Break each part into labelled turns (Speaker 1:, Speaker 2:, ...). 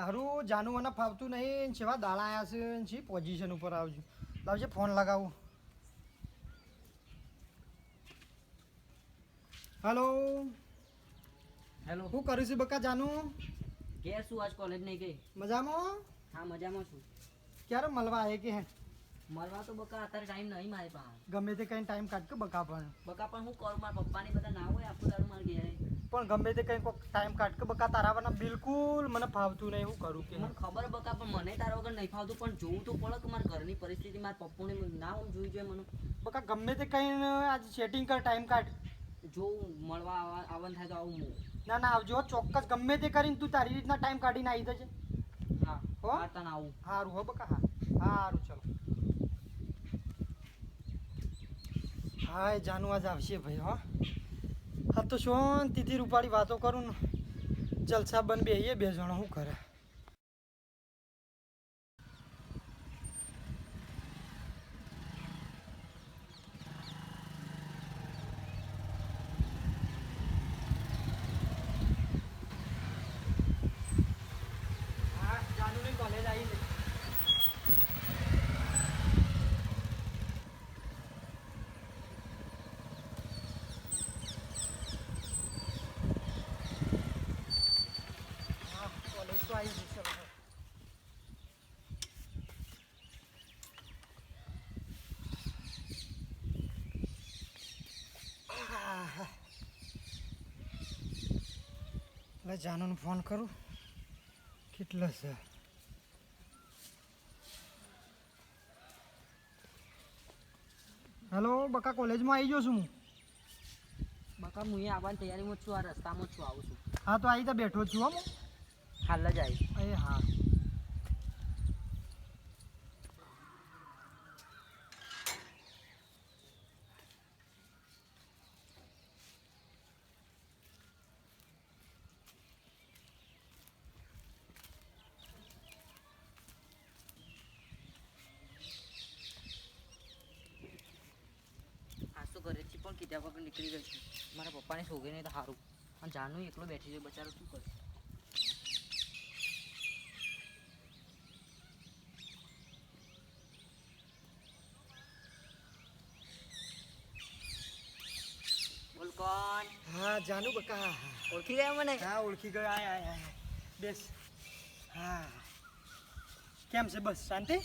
Speaker 1: હારું જાનું મને ફાવતું નહીં. જેવા દાડા આવ્યા છે? ને છી પોઝિશન ઉપર આવજો લાવજે ફોન લગાવું. હલો
Speaker 2: હેલો
Speaker 1: શું કરું છું બકા જાનું?
Speaker 2: ઘેર શું આજ કોલેજ નહીં ગઈ?
Speaker 1: મજામાં?
Speaker 2: હા મજામાં છું.
Speaker 1: ક્યારે મળવા આવે કે હે?
Speaker 2: મળવા તો બકા અત્યારે ટાઈમ નહીં મારી પાસે
Speaker 1: ગમે તે કઈ ટાઈમ કાઢ કે બકા પણ.
Speaker 2: બકા પણ હું કરું મારા પપ્પાની બધા ના હોય આખું દાડું મારા ઘેરે.
Speaker 1: પણ ગમે તે કઈ ટાઈમ કાઢ કે બકા તારા વગર બિલકુલ મને ફાવતું નહીં હું કરું કે
Speaker 2: મને ખબર બકા પણ મને તારા વગર નહીં ફાવતું પણ જોવું તો પડે કે મારા ઘરની પરિસ્થિતિ મારા પપ્પુને ના હું જોઈ જોઈએ મને.
Speaker 1: બકા ગમે તે કઈ આજે સેટિંગ કર ટાઈમ કાઢ.
Speaker 2: જોવું મળવા આવા- આવવાનું થાય તો આવું હું.
Speaker 1: ના ના આવજો ચોક્કસ ગમે તે કરીને તું તારી રીતના ટાઈમ કાઢીને આવી જજે.
Speaker 2: હા
Speaker 1: હો?
Speaker 2: તને આવું.
Speaker 1: સારું હો બકા હા. સારું ચલો. હા જાનુ આજ આવશે ભાઈ હા. તો શાંતિથી રૂપાળી વાતો કરું ને? જલસા બન બેહીએ બે જણા શું કરે હા જાનુની કોલેજ આવી છે હા કોલેજ તો આવી જશે હવે આહ. લે જાનુને ફોન કરું. કેટલો છે? હેલો બકા કોલેજમાં આવી ગયો છું હું.
Speaker 2: બકા હું અહીંયા આવવાની તૈયારીમાં જ છું આ રસ્તામાં જ છું આવું છું.
Speaker 1: હા તો આવી તો બેઠો છું હો હું.
Speaker 2: હાલ જ આવી
Speaker 1: એ હા
Speaker 2: આજ તો ઘરેથી પણ કીધા વગર નીકળી ગઈ છું મારા પપ્પાને શોધે નહીં તો સારું અને જાનું એકલો બેઠી છે બચારો શું કરે બોલ કોણ?
Speaker 1: હા જાનુ બકા હા હા.
Speaker 2: ઓળખી ગયા મને?
Speaker 1: હા ઓળખી ગયો આય આય આય બેસ. હા. કેમ છે બસ? શાંતિ?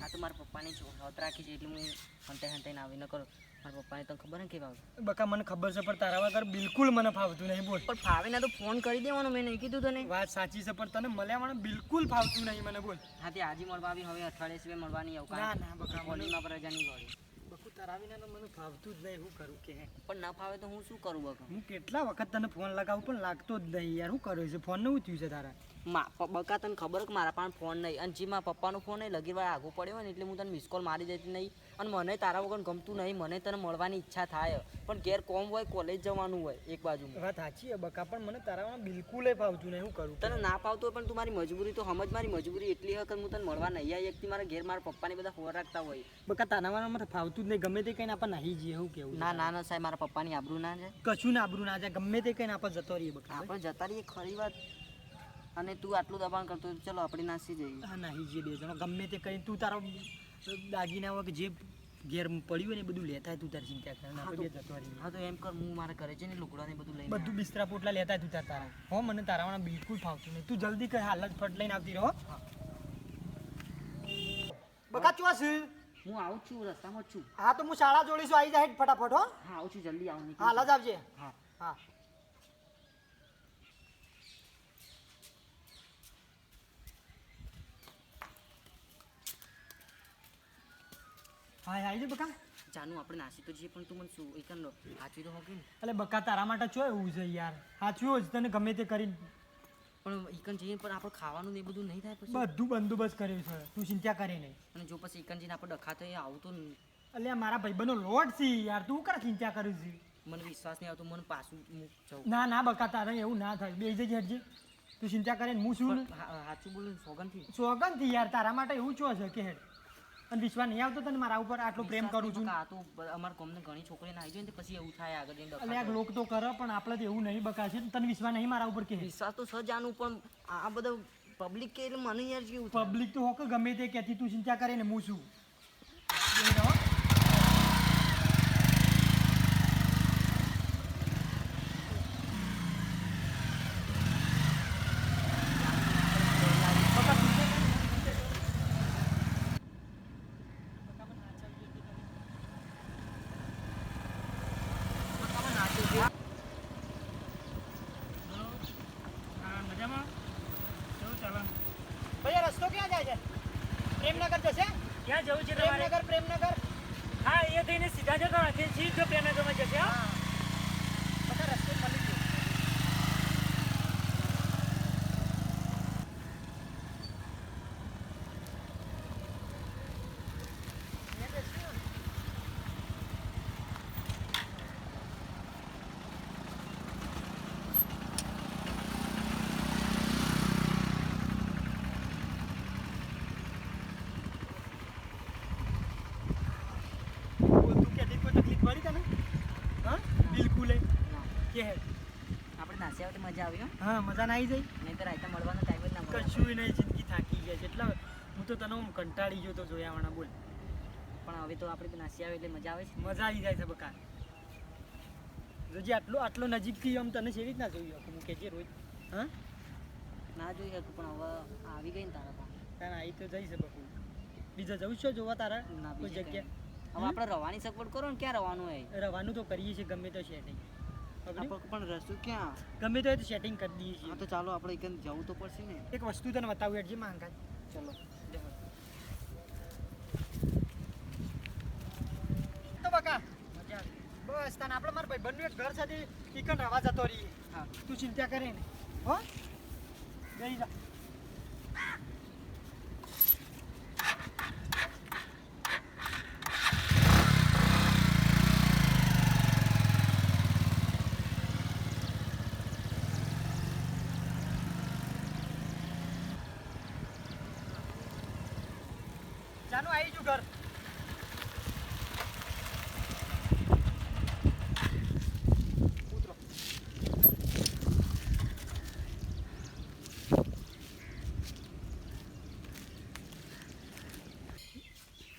Speaker 2: આ તો મારા પપ્પાની હોત રાખી છે એટલે હું હંતાઈ હંતાઈને આવી ન કરું. મારા પપ્પાને તને ખબર ને કે આવે
Speaker 1: બકા મને ખબર છે પણ તારા વગર બિલકુલ મને ફાવતું નહીં બોલ.
Speaker 2: પણ ફાવે ના તો ફોન કરી દેવાનો મેં નહીં કીધું તને.
Speaker 1: વાત સાચી છે પણ તને મળ્યા મને બિલકુલ ફાવતું નહીં મને બોલ.
Speaker 2: હા તે આજે મળવા આવી હવે અઠવાડિયે સિવાય મળવાની આવું
Speaker 1: ના ના બકા મને
Speaker 2: પર રજા નહીં ગોળી
Speaker 1: બકુ તરાવીને તો મને ફાવતું જ નહીં હું કરું કે?
Speaker 2: પણ ના ફાવે તો હું શું કરું બકા?
Speaker 1: હું કેટલા વખત તને ફોન લગાવું પણ લાગતો જ નહીં યાર હું કર્યું છે? ફોનનું થયું છે તારા?
Speaker 2: મા બકા તને ખબર કે મારા પાસે ફોન નહીં અને જે મારા પપ્પાનો ફોન નહીં લગી વાર આગો પડ્યો ને એટલે હું તને મિસ કોલ મારી દેતી નહીં. અને મને તારા વગર ગમતું નહીં મને તને મળવાની ઈચ્છા થાય. પણ ઘેર કોમ હોય કોલેજ જવાનું હોય એક બાજુ
Speaker 1: વાત સાચી છે બકા પણ મને તારા બિલકુલ ફાવતું નહીં હું કરું
Speaker 2: તને ના ફાવતું હોય પણ તું મારી મજબૂરી તો સમજ મારી મજબૂરી એટલી કે હું તને મળવા નહીં આવી એકથી મારા ઘેર મારા પપ્પાને બધા હોર રાખતા હોય.
Speaker 1: બકા તારા મને ફાવતું જ નહીં ગમે તે કંઈ આપણે નાહી જઈએ એવું કેવું
Speaker 2: ના ના ના સાહેબ મારા પપ્પાની આબરૂ ના જાય
Speaker 1: કશું ના આબરૂ ના જાય ગમે તે કંઈ આપણે જતો રહીએ બકા
Speaker 2: આપણે જતા રહીએ ખરી વાત. અને તું આટલું દબાણ કરતો ચલો આપણે નાસી જઈએ.
Speaker 1: હા નાહી જઈએ બે જણો ગમે તે કઈ તું તારો દાગીના કે જે ઘેર પડ્યું ને બધું લેતા તું તારી ચિંતા કરે આપણે જતો રહી.
Speaker 2: હા તો એમ કર હું મારા કરે છે ને લુકડાને બધું લઈને
Speaker 1: બધું બિસ્તરા પોટલા લેતા તું તાર તારા. હો મને તારા બિલકુલ ફાવતું નહીં. તું જલ્દી કઈ હાલત ફટ લઈને આવતી રહો બકા ચુવા છે
Speaker 2: હું આવું છું રસ્તામાં છું.
Speaker 1: હા તો હું શાળા જોડીશું આવી જાય ફટાફટ હો.
Speaker 2: હા આવું છું જલ્દી આવું
Speaker 1: હાલ જ આવજે.
Speaker 2: હા.
Speaker 1: હા. હા આવી બકા.
Speaker 2: જાનું આપણે નાસી તો જઈએ પણ તું મને શું એક સાચવી તો હોકી ને.
Speaker 1: એટલે બકા તારા માટે ચો એવું છે યાર? સાચું જ તને ગમે તે કરી
Speaker 2: પણ જઈએ પણ આપણે ખાવાનું ને બધું નહીં થાય પછી?
Speaker 1: બધું બંદોબસ્ત કર્યું છે તું ચિંતા કરે નહીં.
Speaker 2: અને જો પછી ઈકન જઈને આપણે ડખાતો એ આવતો નહીં.
Speaker 1: એટલે મારા ભાઈબંધનો લોટ છે યાર તું કર ચિંતા કરું છું.
Speaker 2: મને વિશ્વાસ નહીં આવતો મને પાછું જવું
Speaker 1: ના ના બકા તારે એવું ના થાય. બે જજે હટજે. તું ચિંતા કરે હું શું સાચું
Speaker 2: બોલું સોગન સાચું બોલું સોગનથી
Speaker 1: યાર તારા માટે એવું છો છે કે હેડ. અને વિશ્વાસ નહીં આવતો તને મારા ઉપર આટલો પ્રેમ કરું છું.
Speaker 2: આ તો અમાર અમારા ને ઘણી છોકરીને આવી જાય ને પછી એવું થાય આગળ જઈને
Speaker 1: એટલે આ લોક તો કરે પણ આપણે તો એવું નહીં બકાશે તને વિશ્વાસ નહીં મારા ઉપર કે?
Speaker 2: વિશ્વાસ તો સજાનું પણ આ બધો પબ્લિક કે એટલે મને યાર કેવું
Speaker 1: પબ્લિક તો હોકે ગમે તે કહેતી તું ચિંતા કરે ને હું છું જોઈ લો. ભાઈ આ રસ્તો ક્યાં જાય છે પ્રેમનગર જશે
Speaker 3: ક્યાં જવું છે તમારે
Speaker 1: પ્રેમનગર પ્રેમનગર
Speaker 3: હા એ થઈને સીધા જતો નથી સીધો પ્રેમનગરમાં જશે હા
Speaker 1: બધા રસ્તે મળી ગયો બોલ, તું કહેતી કોઈ તકલીફ પડી તને હા બિલકુલ ય. કે હે
Speaker 2: આવે મજા આવી હા.
Speaker 1: મજા ના આવી જાય.
Speaker 2: નહીં તો રાયતા મળવાનો ટાઈમ જ ના મળે.
Speaker 1: કશું નહીં જિંદગી થાકી જાય છે. એટલે હું તો તને હું કંટાળી ગયો તો જોયા વાળા બોલ.
Speaker 2: પણ હવે તો આપણે નાસી આવે એટલે મજા આવે છે.
Speaker 1: મજા આવી જાય છે બકા. જોજે આટલો આટલો નજીકથી આમ તને કેવી રીતના જોયું હું કહેજે રોજ હા?
Speaker 2: ના જોઈ શકું પણ હવે આવી ગઈ ને તારા પણ
Speaker 1: તારા આવી તો જઈ બકુ બીજા જવું છો જોવા તારા?
Speaker 2: ના
Speaker 1: કોઈ જગ્યા
Speaker 2: હવે આપણે રવાની સગવડ કરો ને ક્યાં રવાનું હોય?
Speaker 1: રવાનું તો કરીએ છીએ ગમે તો છે
Speaker 2: આપણે પણ રસ્તો ક્યાં?
Speaker 1: ગમે તો સેટિંગ કરી દઈએ છીએ.
Speaker 2: તો ચાલો આપણે એક જવું તો પડશે ને.
Speaker 1: એક વસ્તુ તને બતાવું હેડજે માંગા
Speaker 2: ચલો.
Speaker 1: તો બકા બસ તને આપણે મારા ભાઈ બંને ઘર સાથે ઈકન રવા જતો રહીએ
Speaker 2: હા.
Speaker 1: તું ચિંતા કરે ને. હો? બેસી જા જાનું આવી જુ ઘર ઉતરો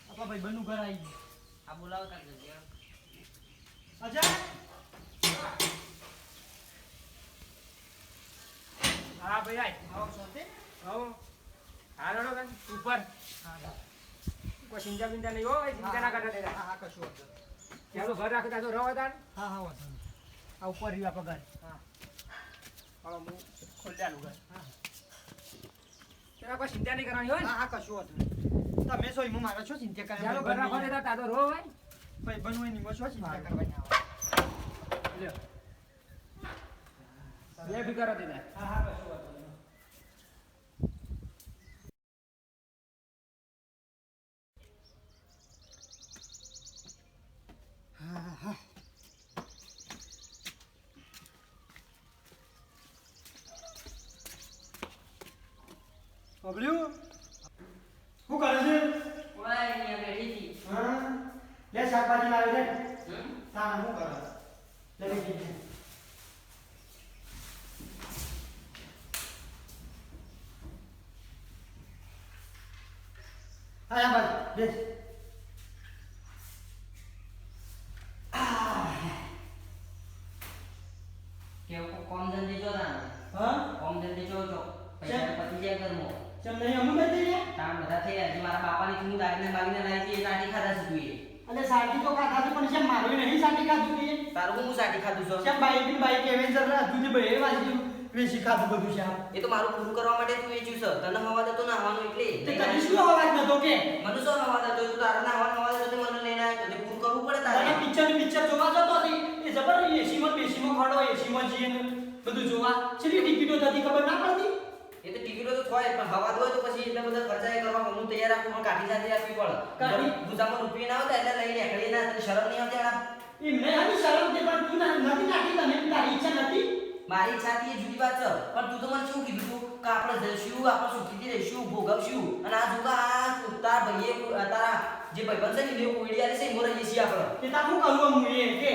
Speaker 1: આપણા ભાઈ બનુ ઘર આવી ગયું.
Speaker 2: આ બોલાવો કાંક જગ્યા
Speaker 1: અજય
Speaker 3: હા ભાઈ આય.
Speaker 1: આવો સોતે
Speaker 3: આવો. હા રડો કાન ઉપર.
Speaker 1: હા
Speaker 3: કોઈ ચિંતા બિંતા નહીં હોય ચિંતા ના કરતા દેતા
Speaker 1: હા હા કશું વાંધો.
Speaker 3: ચાલો ઘર રાખતા તો રહો તાર
Speaker 1: હા હા વાંધો.
Speaker 3: આ ઉપર રહ્યું આપણે ઘર
Speaker 1: હા.
Speaker 3: હાલો હું ખોલી ચાલુ ઘર.
Speaker 1: હા
Speaker 3: તેરા કોઈ ચિંતા નહીં કરવાની હોય
Speaker 1: હા હા કશું વાંધો નહીં. તમે છો હું મારા છો ચિંતા કરે
Speaker 3: ચાલો ઘર રાખવા દેતા તા તો રહો ભાઈ
Speaker 1: ભાઈ બનવું એની મો છો ચિંતા. કરવાની આવે?
Speaker 3: લ્યો. બે ભી દે
Speaker 1: હા હા બસ બબલ્યું શું કરે છે?
Speaker 2: ઓય અહીંયા બેઠી હતી.
Speaker 1: હા લે શાકભાજી લાવી દે.
Speaker 2: હમ?
Speaker 1: ના શું કરે? લે બેટી દે. હા યા ભાઈ બેસ
Speaker 2: કે કોમ ધંધે જો તા
Speaker 1: હા
Speaker 2: કોમ ધંધે જો જો પૈસા પતી જાય ઘરમાં
Speaker 1: ચમ નહીં અમુ નથી રે
Speaker 2: કામ બધા થયા હજી મારા બાપાની તું દાગીને બાગીને લાવી હતી એ સાટી ખાધા છે તું એ
Speaker 1: અલે સાટી તો કાઢા તો પણ છે મારું નહીં સાટી ખાધું કે?
Speaker 2: તારું હું સાટી ખાધું છું?
Speaker 1: છે બાઈકની બાઈક એવેન્જર હતું જે બે વાજી વેચી ખાધું બધું છે
Speaker 2: એ તો મારું પૂરું કરવા માટે તું વેચ્યું છે. તને હવા દેતો ના આવવાનું એટલે.
Speaker 1: તે તને શું અવાજ નતો કે?
Speaker 2: મને શું હવા દેતો તું તારા ના આવવાનું હવા દેતો મને લઈને આવ્યો તો પૂરું કરવું પડે તારે.
Speaker 1: પિક્ચરની પિક્ચર જોવા જતો હતી એ જબર એસી માં બેસી માં ખડો એસી માં જઈએ ને બધું જોવા. છેલ્લી ટિકિટો થતી ખબર ના પડતી?
Speaker 2: એ તો ટિકિટો તો થાય પણ હવા દો તો પછી એટલા બધા ખર્ચા એ કરવા હું તૈયાર રાખું પણ કાઠી સાથે આપવી પડે.
Speaker 1: કાઠી?
Speaker 2: ગુજામાં રૂપિયા ના આવતા એટલે લઈને એકડી ના તને શરમ નહીં આવતી આડા
Speaker 1: એમને આની શરમ તે પણ તું નથી નાખી તને તારી ઈચ્છા નથી?
Speaker 2: મારી ઈચ્છાથી એ જુદી વાત છે પણ તું તો મને શું કીધું તું? કે આપણે જઈશું આપણે સુખીથી રહીશું ભોગવશું અને આ જુગા આ તાર ભાઈએ તારા જે ભાઈબંધ છે ને એ આલી છે એમાં જઈશું આપણે.
Speaker 1: કે તા શું કરું હું એ કે?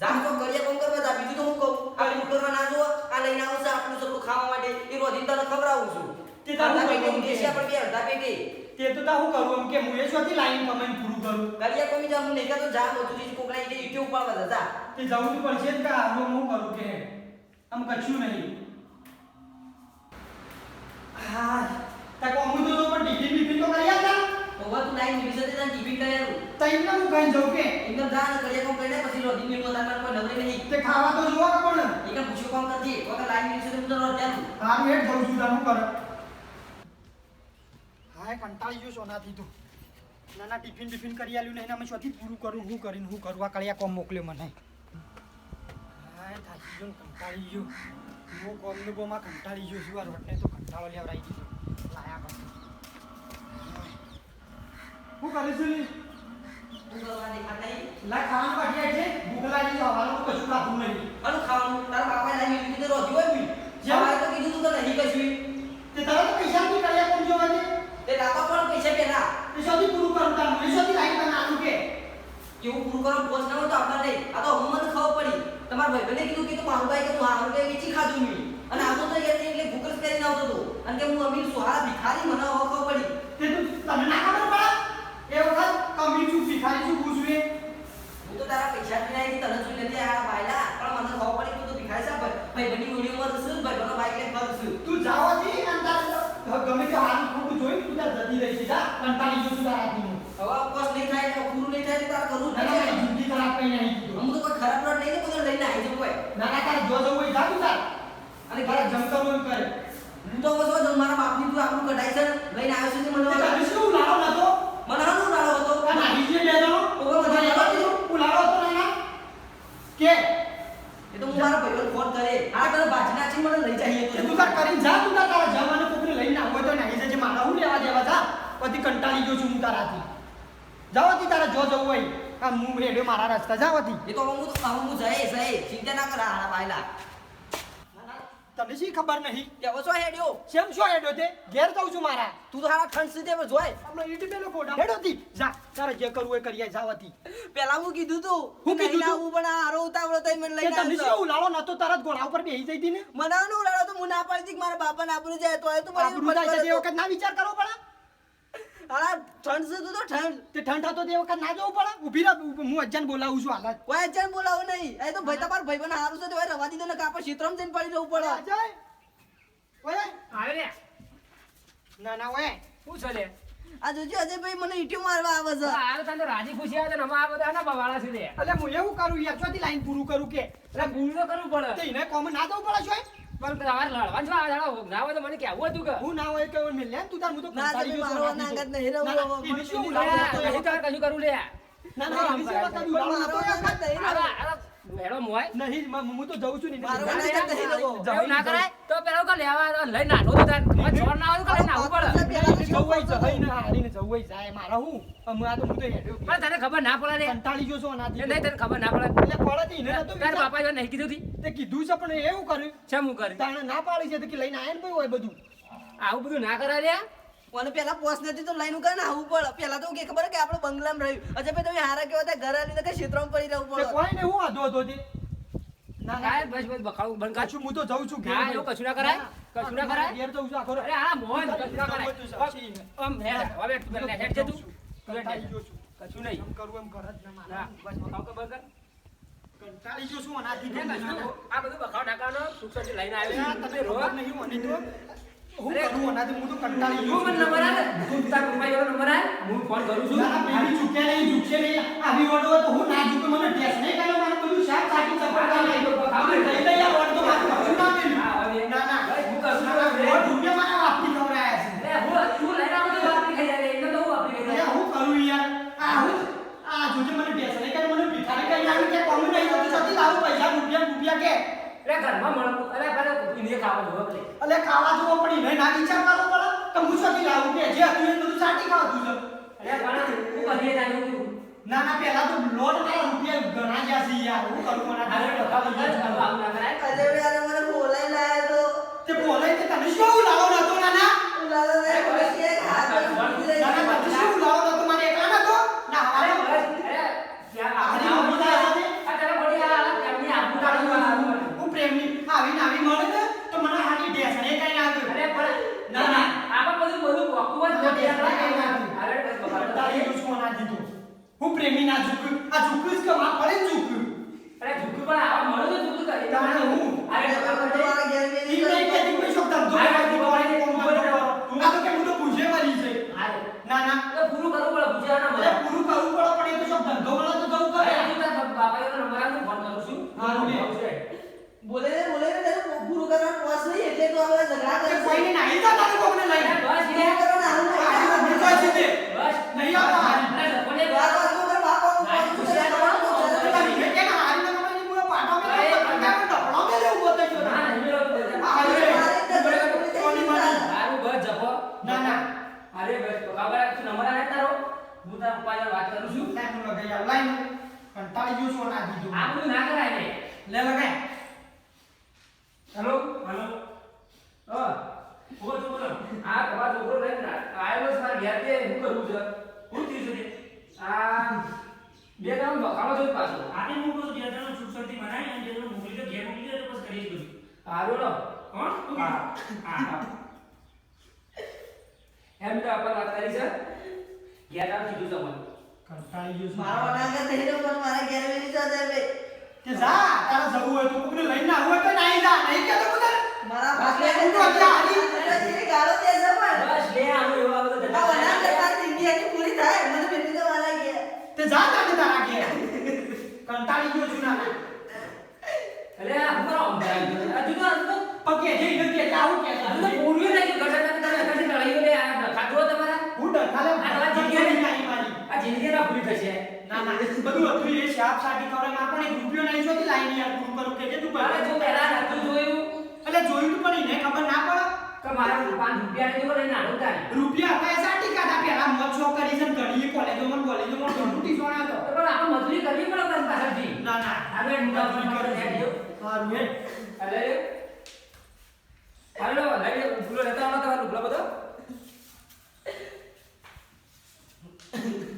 Speaker 2: જા તો કરીએ કોમ કરવા જા. બીજું તો હું કહું આ કોમ કરવા ના જો આ લઈને આવું છે આપણું સબલું ખાવા માટે. એ રોજી તને ખવડાવું છું.
Speaker 1: તે
Speaker 2: તા
Speaker 1: હું
Speaker 2: કહું
Speaker 1: કે?
Speaker 2: આપણે બે અડધા પેટી.
Speaker 1: તે તો તા હું કરું એમ કે હું એ છોથી લાઈન કમાઈને પૂરું કરું.
Speaker 2: કરિયા કોમી જા હું નહીં તો જા બધું ચીજ કોકના ઈટે ઈટે ઉપાડવા જા.
Speaker 1: તે જવું તો પડશે કે કા હું કરું કે? આમ કશું નહીં. હા તા કોમ તો તો પણ ટિફિન બીપી તો કર્યા
Speaker 2: તા. તો તું લાઈન મિલી શકે તને ટિફિન
Speaker 1: તઈને હું કઈ જઉં કે?
Speaker 2: એકદમ જા કરીએ કોમ કરીને પછી રોજી મિલતો તાર કોઈ નવરી નહીં.
Speaker 1: તે ખાવા તો જોવા કે પણ
Speaker 2: પૂછ્યું કોમ કરતી વગર લાઈન મિલી શકે તો રોજ જાઉં
Speaker 1: હારું હેડ જઉં છું તાર કર? હાય કંટાળી ગયો સોનાથી તો. નાના ટિફિન ટિફિન કરી આલ્યું નહીં ને અમે શોથી પૂરું કરું હું કરીને હું કરવા કળિયા કોમ મોકલ્યો મને? હાય થાકી ગયો કંટાળી ગયો. હું કોમનું બોમાં કંટાળી ગયો છું આ રોટને તો કંટાળો લેવડાવી દીધો. લાયા કર હું કરે છે લી?
Speaker 2: તું
Speaker 1: ખાવાનું કાઢી છે ભૂખ લાગી છે હવાનું કશું ખાતું નહીં.
Speaker 2: અનુ ખાવાનું. તારા બાપા લાગી મિલી કીધું રોજી હોય બી સવારે તો કીધું તું તો નહીં કશું.
Speaker 1: તે તારા તો પૈસા નહીં કળિયા કોણ જોવા દે?
Speaker 2: તે લાપા પણ પૈસા પેલા
Speaker 1: તે શોથી પૂરું કરું તાર. શોથી લાઈન બના આલું કે.
Speaker 2: કેવું પૂરું કરો પોચ ના હોય તો આપણે નહીં. આ તો હું મને ખબર પડી. તમારા ભાઈબંધે કીધું કે તું મારું ભાઈ કે તું હારું કે વેચી ખાધું નહીં અને આ તો યાર એટલે ભૂકર કરીને આવતો હતો. અને કે હું અમીર સુહારા ભિખારી મને ખબર પડી.
Speaker 1: તે તું તમે ના ખબર પડે એ વખત કમી છું ભિખારી છું પૂછું એ?
Speaker 2: હું તો તારા પૈસા પીના આવી તને જોઈ લેતી આ ભાઈલા પણ મને ખબર પડી તું તો ભિખારી છે ભાઈ ભાઈબંધની વિડીયોમાં ભાઈ ભાઈબંધનો બાઈક લઈને ફરશું
Speaker 1: તું જાવાથી અને તાર ગમે તે હાલ ખોટું જોઈ તું તાર જતી રહી છે જા કંટાળી ગયો છું તારાથી હું
Speaker 2: હવે ઉપવાસ નહીં થાય તો પૂરું નહીં થાય તો તારે કરવું
Speaker 1: ના ના જિંદગી ખરાબ કઈ નહીં કીધું
Speaker 2: હું તો કોઈ ખરાબ રોડ નહીં ને કોઈ લઈને આવી જવું હોય.
Speaker 1: ના ના તારે જો જવું હોય જા તું તાર.
Speaker 2: અને ઘરે
Speaker 1: જમતા હોય કરે.
Speaker 2: હું તો બસ મારા બાપની તું આપણું કઢાઈ છે લઈને આવ્યો છું મને
Speaker 1: તે શું ઉલાળો નતો
Speaker 2: મને હાનું ઉડાડો હતો
Speaker 1: આ નાહી જે બે જણો
Speaker 2: ઓવે મને લેવા દીધો.
Speaker 1: ઉલાળો હતો નાના કે?
Speaker 2: એ તો હું મારા ભાઈઓને ફોન કરે આ તને બાજના છે મને લઈ જઈએ
Speaker 1: તો. તું તાર કરીને જા તું તાર તારા જવાને કોકને લઈને આવો તો આવી જજે મારા હું લેવા દેવા જા. પછી કંટાળી ગયો છું હું તારાથી જાવ તી તારા જો જવું હોય. આ હું રેડિયો મારા રસ્તા. જાવાથી
Speaker 2: એ તો હું તો હું જાય જાય ચિંતા ના કરા આ બાયલા
Speaker 1: તને શી ખબર નહીં?
Speaker 2: તેવો છો હેડ્યો.
Speaker 1: શેમ છો હેડ્યો તે? ઘેર જાઉં છું મારા.
Speaker 2: તું તો હારા ખંડ સીધે જોય.
Speaker 1: હમણાં ઈટ પેલો ફોટા. હેડોથી જા તારે જે કરવું એ કરીએ જાવાથી
Speaker 2: પેલા હું કીધું તું
Speaker 1: હું કીધું તું?
Speaker 2: પણ આ હારો ઉતાવળો થઈ મને
Speaker 1: તે
Speaker 2: લઈને
Speaker 1: તને. શું ઉલાળો? નતો તરત ગોળા ઉપર બેહી જઈ હતી ને?
Speaker 2: મને ઉડાડો તો હું ના પાડતી કે મારા બાપાને આપણું જાય તો એ તો
Speaker 1: મારું જાય તે વખત ના વિચાર કરવો પડે.
Speaker 2: હારા ઠંડ છે તો ઠંડ.
Speaker 1: તે ઠંડ થતો તે વખત ના જવું પડે? ઊભી રહે હું અજાન બોલાવું છું હાલત.
Speaker 2: કોઈ અચાન બોલાવો નહીં. એ તો ભાઈ તમારા ભાઈબંધ હારું છે તો રવા દીધો ને કાપડ ક્ષેત્રમાં જઈને પડી જવું પડે.
Speaker 1: અજય ઓય.
Speaker 3: આવે રે.
Speaker 1: ના ના ઓય.
Speaker 3: શું છે લે?
Speaker 2: આ જોજો અજયભાઈ મને ઈટીઓ મારવા આવે છે.
Speaker 3: આ તને રાજી ખુશી આવે ને અમે આ બધા ના બવાળા છે લે.
Speaker 1: એટલે હું એવું કરું યાર ચોથી લાઈન પૂરું કરું કે.
Speaker 3: એટલે પૂરું કરું કરવું પડે.
Speaker 1: તે એને કોમ ના દઉં પડે છે
Speaker 3: પણ તમારે લડવાનું છો આ દાડો ના હોય તો મને કહેવું હતું કે
Speaker 1: હું ના હોય કે મેં લે તું તાર હું તો
Speaker 2: ના, તમે
Speaker 1: આનાથી
Speaker 2: નાંગત
Speaker 1: તો.
Speaker 2: નહીં રહું
Speaker 3: નહીં. તારે કશું કરવું લે
Speaker 1: ના ના
Speaker 3: હેડો મોય.
Speaker 1: નહીં હું તો જઉં છું ને
Speaker 3: ના, ના કરાય? તો પેલા કા લેવા લઈ નાખો તો તાર ના પડે.
Speaker 1: જવું હોય ને હારીને જવું જાય મારા હું? અમે આ તો હું તો હેડ્યો
Speaker 3: પણ તને ખબર ના પડે
Speaker 1: કંટાળી ગયો છો
Speaker 3: નહીં તને ખબર ના પડે.
Speaker 1: એટલે ને તો
Speaker 3: તાર બાપા જો નહીં કીધું તી.
Speaker 1: તે કીધું છે પણ એવું કર્યું.
Speaker 3: છે હું કરી
Speaker 1: તાણે ના પાડી છે તો કે લઈને આયા ને ભાઈ હોય બધું?
Speaker 3: આવું બધું ના કરાય લે
Speaker 2: મને પેલા પોસ નથી તો લાઈન ઉકા આવું પડે પેલા તો કે ખબર કે આપણો બંગલામાં રહ્યું. અચ્છા ભાઈ તમે હારા કેવા હતા? ઘર આવીને કે ક્ષેત્રમાં પડી રહેવું પડે?
Speaker 1: કોઈ ને હું વાંધો હતો ના ના.
Speaker 3: બસ બસ બખાડું બંધ
Speaker 1: કાચું હું તો જઉં છું ઘેર
Speaker 3: એવું કશું ના કરાય? કશું ના કરાય?
Speaker 1: ઘેર જઉં છું આખો
Speaker 3: અરે આ મોહન કશું ના કરાય.
Speaker 1: ને.
Speaker 3: આમ હેડ હવે તું લે હેડ છે. તું. કશું નહીં.
Speaker 1: એમ કરવું એમ કરે. જ ના
Speaker 3: બસ બખાવ તો બંધ કર.
Speaker 1: કંટાળી ગયો છું આનાથી
Speaker 3: આ બધું બખાવ નાખવાનો સુખસરજી લઈને આવ્યો
Speaker 1: આ
Speaker 3: છું.
Speaker 1: તને
Speaker 3: તે રો
Speaker 1: ખબર નહીં હું તો હું કરું? આનાથી હું તો કંટાળી ગયો
Speaker 3: મને. નંબર આલે? તું તાર પપ્પા એવો નંબર આલે? હું ફોન કરું છું.
Speaker 1: ના, ના, પેલી ઝૂકે નહીં, ઝૂકશે નહીં. આવી વડો તો હું ના ઝૂકું, મને ટેસ્ટ નહીં કર્યો, મારે બધું શાક સાકી ચપાટી
Speaker 3: હા,
Speaker 1: નહીં.
Speaker 3: તો બતાવો.
Speaker 1: લઈ લઈ આ વડ તો મારે કશું ના કર્યું.
Speaker 3: હા, હવે.
Speaker 1: ના, ના.
Speaker 3: ભાઈ, હું કશું
Speaker 1: ના,
Speaker 3: ના
Speaker 1: ના,
Speaker 3: કર્યું.
Speaker 1: વડ ઝૂકે મારા બાપથી ખવડાયા છે.
Speaker 3: લે હું તું લઈને આવો તો વાપરી ખાઈ જાય એટલે તો હું વાપરી ખાઈ
Speaker 1: અરે,
Speaker 3: જાય
Speaker 1: હું કરું યાર? આ હું- આ જોજે મને ટેસ્ટ નહીં કર્યો, મને ભિખારી કહીને આવી કે કોનું નહીં થતું, જતી લાવું પૈસા રૂપિયા રૂપિયા કે
Speaker 3: એટલે ઘરમાં મળતું અરે પેલા પીને ખાવા જોવો એટલે
Speaker 1: અલે ખાવા જોવો પડી નહીં ના વિચાર કરવો પડે કે હું શોથી લાવું કે જે હતું એ બધું સાટી ખાતું છે
Speaker 3: અરે પણ હું કરીએ જાય એવું
Speaker 1: ના ના પેલા તો લોટ મારા રૂપિયા ઘણા જ્યાં છે યાર હું કરું મને
Speaker 3: અરે ડોકા બધા જ કરવા આવું ના કરાય
Speaker 2: અજયભાઈ આને મને બોલાઈ લાયો
Speaker 1: તે બોલાય તે તને શું લાવો નતો નાના
Speaker 2: તો ઉલાલો ને પછી એક હાથ પર
Speaker 1: નાના તને શું લાવો નતો મને એકલા નતો ના
Speaker 3: અરે
Speaker 1: હવે
Speaker 3: બસ અરે ત્યાં
Speaker 1: આની
Speaker 3: આ
Speaker 1: મમ્મી ના સાથે?
Speaker 3: આ તારા બોડી આ
Speaker 1: ના ઝુક આ ઝુક જ કે માં પડે ને ઝુક
Speaker 3: અરે ઝુકુ પણ આવા મળો તો ઝુકુ કરી
Speaker 1: તાણે હું
Speaker 3: અરે પપ્પા
Speaker 4: તો
Speaker 3: બોલે.
Speaker 4: મારા ઘેર
Speaker 1: ઈ
Speaker 4: મેલી
Speaker 1: નહીં કે તું કોઈ શબ્દ ધંધો
Speaker 3: આ
Speaker 1: કરતી
Speaker 3: તું
Speaker 1: હોય,
Speaker 3: તું
Speaker 1: કોમ
Speaker 3: બોલે
Speaker 1: ધંધો
Speaker 3: તું.
Speaker 1: કરો. આ તો કે હું તો પૂછે મારી છે
Speaker 3: અરે,
Speaker 1: ના ના
Speaker 3: એટલે પૂરું કરવું પડે પૂછ્યા ના
Speaker 1: અરે
Speaker 3: મળે
Speaker 1: પૂરું કરવું પડે પણ એ તો શબ્દ ધંધો મળે તો જવું
Speaker 3: અરે
Speaker 1: કરે
Speaker 3: તું તાર બાપા એનો નંબર આપ હું ફોન કરું છું
Speaker 1: હા, લે.
Speaker 3: આવું છે.
Speaker 4: બોલે ને બોલે ને તેને પૂરું કરવાનું પોસ નહીં એટલે તો હવે ઝઘડા
Speaker 1: કે
Speaker 4: કરે
Speaker 1: કોઈને નાહી જા તારે કોકને લઈને
Speaker 3: અરે બસ
Speaker 4: પૂરું
Speaker 3: લે.
Speaker 4: કરવાનું આવું
Speaker 1: આ
Speaker 4: નહીં.
Speaker 1: બીજો છે તે
Speaker 3: બસ
Speaker 1: નહીં આવતા હારી.
Speaker 3: અરે ઝપોને
Speaker 4: વાત વાંચો કર, બાપ બાપ
Speaker 3: હા,
Speaker 4: વાંચો કર,
Speaker 3: પૂછ્યા
Speaker 4: બાપ બાપ
Speaker 3: તો
Speaker 4: વાંચો કર.
Speaker 1: એટલે મેં કેને હારી ના કમાઈને પૂરો પાટો મેં
Speaker 3: અરે,
Speaker 1: તો પંજાબ ડબડો મેં લેવું બતાવ્યો
Speaker 3: ના
Speaker 1: ના
Speaker 3: નહીં મેળવતું બધા.
Speaker 1: આ હારી.
Speaker 4: મારી રીતે ઝઘડા પૂરી થઈ
Speaker 1: કોની
Speaker 4: ગઈ
Speaker 1: માની?
Speaker 4: તારે.
Speaker 3: હારું બસ જપો
Speaker 1: ના, ના.
Speaker 3: અરે બસ બાબા તું નંબર આવે તારો હું તારા વાત કરું છું.
Speaker 1: લાઈન લગાઈ આવ લાઈન કંટાળી ગયો છું ના દીધું
Speaker 3: આ બધું ના કરાય ને.
Speaker 1: લે લગાય
Speaker 3: હેલો? હેલો? હ. બોલો છોકરો. આ તમારો છોકરો લઈને આયો છે મારા ઘેર તે હું કરું છું? હું થયું છે આ બે કામ બખાડો છે પાછો.
Speaker 5: આને હું કહું બે ત્રણ છૂટછાટથી બનાવી અને બે મોકલી તો ઘેર મોકલી દો તો બસ કરીશ બધું.
Speaker 3: હારું લો.
Speaker 5: કોણ
Speaker 3: હા
Speaker 5: હા
Speaker 3: હા. એમ તો આપણે વાત કરી છે. ઘેર આવ કીધું તમને?
Speaker 1: કંટાળી ગયો છું.
Speaker 4: મારો વનાગર નહીં રહ્યો, પણ મારા ઘેર મેલી જવા દે બે.
Speaker 1: કે જા તારે જવું હોય તો કોકને લઈને આવું હોય તો નાહી જા નહીં કે તો બધા
Speaker 4: મારા
Speaker 1: ભાગલે હું તો અત્યારે હારી.
Speaker 4: એટલે ગાળો દે છે પણ.
Speaker 3: બસ લે આનું એવું આ બધું
Speaker 4: આ કે તાર ઇન્ડિયા પૂરી થાય, મને મેલી તો વાળા ગયા
Speaker 1: તે જા તારે તારા ઘેર. કંટાળી ગયો છું ના
Speaker 3: અરે આ હું અંધાઈ આ જુદો આ જુદો
Speaker 1: પકે જે ઇને કે આવું કે
Speaker 3: આ પૂર્વી નહીં કે ઘર તમે તમે કદી લડાઈઓ લે આ ખાધો આ તમારી જિંદગી
Speaker 1: મારી.
Speaker 3: આ જિંદગી ના ભૂલી થશે
Speaker 1: ના ના બધું હતું એ શાપ સાટી કરે માર પણ એક રૂપિયો નહીં જોતી લાઈન યાર કરું કે તું
Speaker 3: અરે જો પહેલા નતું જોયું.
Speaker 1: એટલે જોયું તું પણ એને ખબર ના પડે?
Speaker 3: કે મારા પાંચ રૂપિયા નહીં લઈને નાડો તારે
Speaker 1: રૂપિયા હતા સાટી કાઢા પહેલા શોખ કરી છે ને કોલેજો કોલેજોમાં ને કોલેજોમાં ઘણું ટીસોણા હતો
Speaker 3: તો. પણ આપણે મજૂરી કરવી પડે બસ પાછળથી.
Speaker 1: ના ના.
Speaker 3: હવે
Speaker 1: કરું હે.
Speaker 3: અરે હાલો. લઈ ભૂલો લેતા આવો ભૂલો બધો. Thank you.